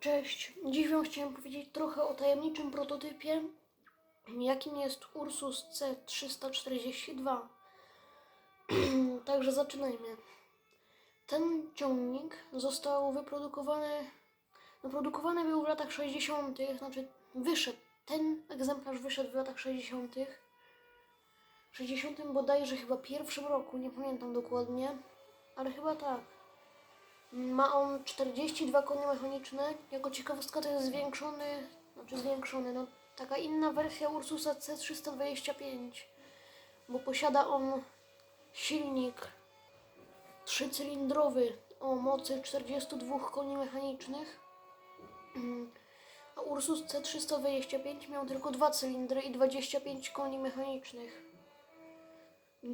Cześć. Dziś Wam chciałem powiedzieć trochę o tajemniczym prototypie, jakim jest Ursus C342. Także zaczynajmy. Ten ciągnik został wyprodukowany, wyprodukowany był w latach 60., znaczy wyszedł, ten egzemplarz wyszedł w latach 60. 60 bodajże chyba pierwszym roku, nie pamiętam dokładnie, ale chyba tak. Ma on 42 konie mechaniczne. Jako ciekawostka to jest zwiększony, znaczy zwiększony, no taka inna wersja Ursusa C325, bo posiada on silnik trzycylindrowy o mocy 42 koni mechanicznych. A Ursus C325 miał tylko dwa cylindry i 25 koni mechanicznych.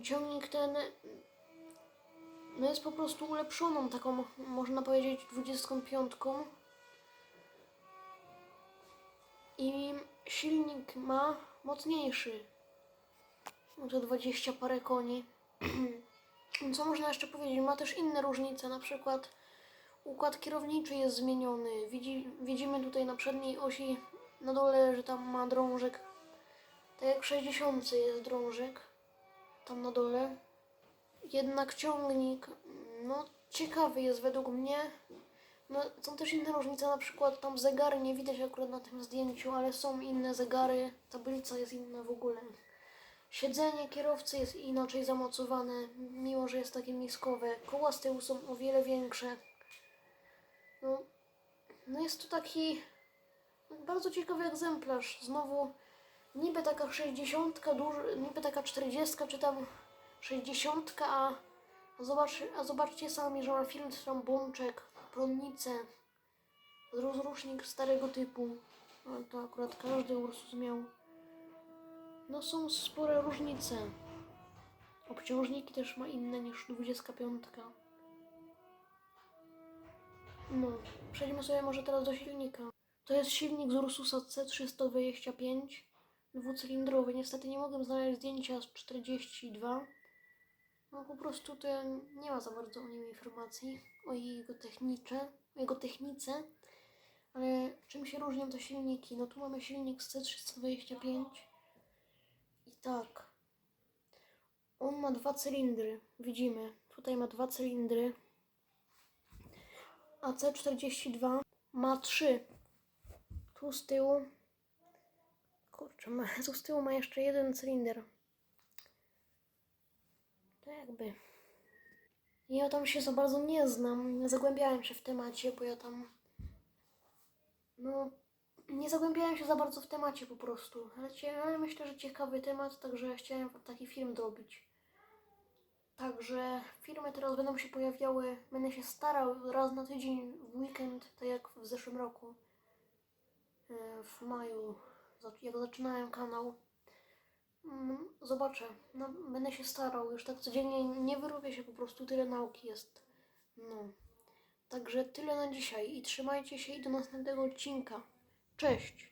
Ciągnik ten no jest po prostu ulepszoną taką, można powiedzieć, 25. I silnik ma mocniejszy. To 20 parę koni. Co można jeszcze powiedzieć? Ma też inne różnice, na przykład układ kierowniczy jest zmieniony. Widzi, widzimy tutaj na przedniej osi na dole, że tam ma drążek. Tak jak w 60 jest drążek. Tam na dole. Jednak ciągnik, no ciekawy jest według mnie. No, są też inne różnice, na przykład tam zegary nie widać akurat na tym zdjęciu, ale są inne zegary, tablica jest inna w ogóle. Siedzenie kierowcy jest inaczej zamocowane, mimo że jest takie niskowe. Koła z tyłu są o wiele większe. No, no jest to taki bardzo ciekawy egzemplarz. Znowu niby taka 60, duży, niby taka 40, czy tam 60, a zobacz, a zobaczcie sami, że ma filtr, tam bączek, prądnicę, rozrusznik starego typu. No, to akurat każdy Ursus miał. No są spore różnice. Obciążniki też ma inne niż 25. No, przejdźmy sobie może teraz do silnika. To jest silnik z Ursusa C325, dwucylindrowy. Niestety nie mogłem znaleźć zdjęcia z 42. No po prostu to nie ma za bardzo o nim informacji, o jego technice, o jego technice. Ale czym się różnią te silniki? No tu mamy silnik z C325 i tak. On ma dwa cylindry, widzimy. Tutaj ma dwa cylindry. A C42 ma trzy. Tu z tyłu. Kurczę, ma, tu z tyłu ma jeszcze jeden cylinder. To jakby. Ja tam się za bardzo nie znam. Nie zagłębiałem się w temacie, bo ja tam. No. Nie zagłębiałem się za bardzo w temacie po prostu. Ale, ale myślę, że ciekawy temat, także chciałem taki film zrobić. Także filmy teraz będą się pojawiały. Będę się starał raz na tydzień w weekend, tak jak w zeszłym roku. E, W maju, jak zaczynałem kanał. Mm, Zobaczę. No, będę się starał. Już tak codziennie nie wyrobię się, po prostu tyle nauki jest. No. Także tyle na dzisiaj i trzymajcie się i do następnego odcinka. Cześć!